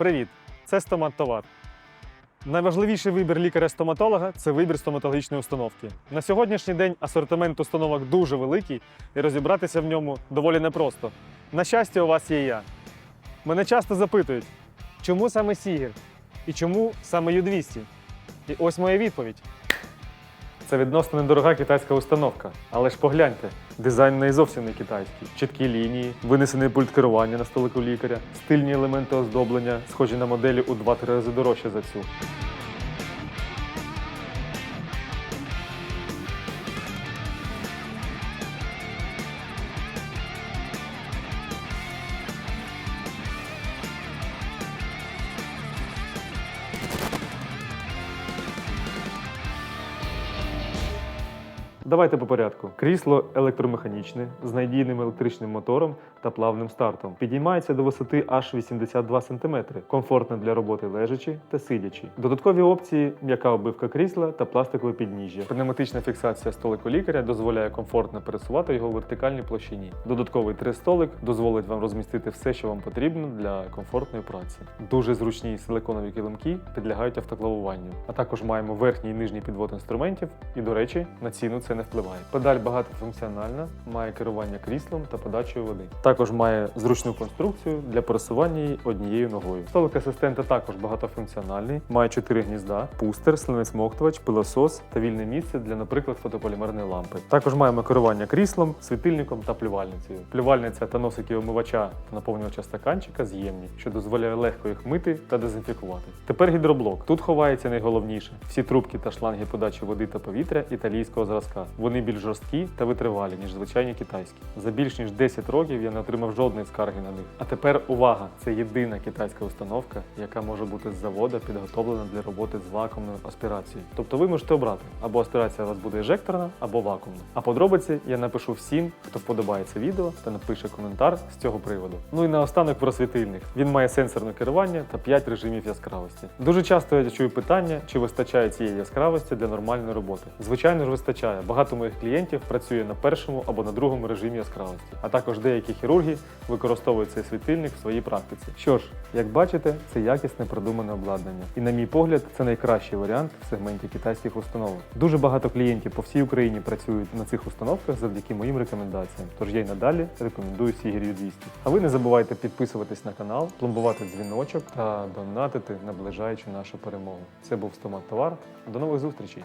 Привіт! Це стомат-товар. Найважливіший вибір лікаря-стоматолога це вибір стоматологічної установки. На сьогоднішній день асортимент установок дуже великий і розібратися в ньому доволі непросто. На щастя, у вас є я. Мене часто запитують, чому саме Сігір і чому саме Ю-200? І ось моя відповідь. Це відносно недорога китайська установка. Але ж погляньте, дизайн не зовсім не китайський. Чіткі лінії, винесений пульт керування на столику лікаря, стильні елементи оздоблення, схожі на моделі у 2-3 рази дорожче за цю. Давайте по порядку. Крісло електромеханічне з надійним електричним мотором та плавним стартом. Підіймається до висоти аж 82 см. Комфортне для роботи лежачи та сидячи. Додаткові опції м'яка оббивка крісла та пластикове підніжжя. Пневматична фіксація столику лікаря дозволяє комфортно пересувати його в вертикальній площині. Додатковий три-столик дозволить вам розмістити все, що вам потрібно для комфортної праці. Дуже зручні силиконові килимки підлягають автоклавуванню. А також маємо верхній і нижній підвод інструментів. І, до речі, на ціну це не впливає. Педаль багатофункціональна, має керування кріслом та подачею води. Також має зручну конструкцію для пересування її однією ногою. Столик асистента також багатофункціональний, має чотири гнізда, пустер, слинесмоктувач, пилосос та вільне місце для, наприклад, фотополімерної лампи. Також маємо керування кріслом, світильником та плювальницею. Плювальниця та носики омивача та наповнювача стаканчика з'ємні, що дозволяє легко їх мити та дезінфікувати. Тепер гідроблок. Тут ховається найголовніше: всі трубки та шланги подачі води та повітря італійського зразка. Вони більш жорсткі та витривалі, ніж звичайні китайські. За більш ніж 10 років я не отримав жодної скарги на них. А тепер увага! Це єдина китайська установка, яка може бути з завода підготовлена для роботи з вакуумною аспірацією. Тобто ви можете обрати або аспірація у вас буде ежекторна, або вакуумна. А подробиці я напишу всім, хто вподобає це відео та напише коментар з цього приводу. Ну і наостанок про світильник. Він має сенсорне керування та 5 режимів яскравості. Дуже часто я чую питання, чи вистачає цієї яскравості для нормальної роботи. Звичайно ж, вистачає. Багато моїх клієнтів працює на першому або на другому режимі яскравості, а також деякі хірурги використовують цей світильник в своїй практиці. Що ж, як бачите, це якісне продумане обладнання. І на мій погляд, це найкращий варіант в сегменті китайських установок. Дуже багато клієнтів по всій Україні працюють на цих установках завдяки моїм рекомендаціям. Тож я й надалі рекомендую Сігір'ю 200. А ви не забувайте підписуватись на канал, пломбувати дзвіночок та донатити, наближаючи нашу перемогу. Це був Стомат Товар. До нових зустрічей!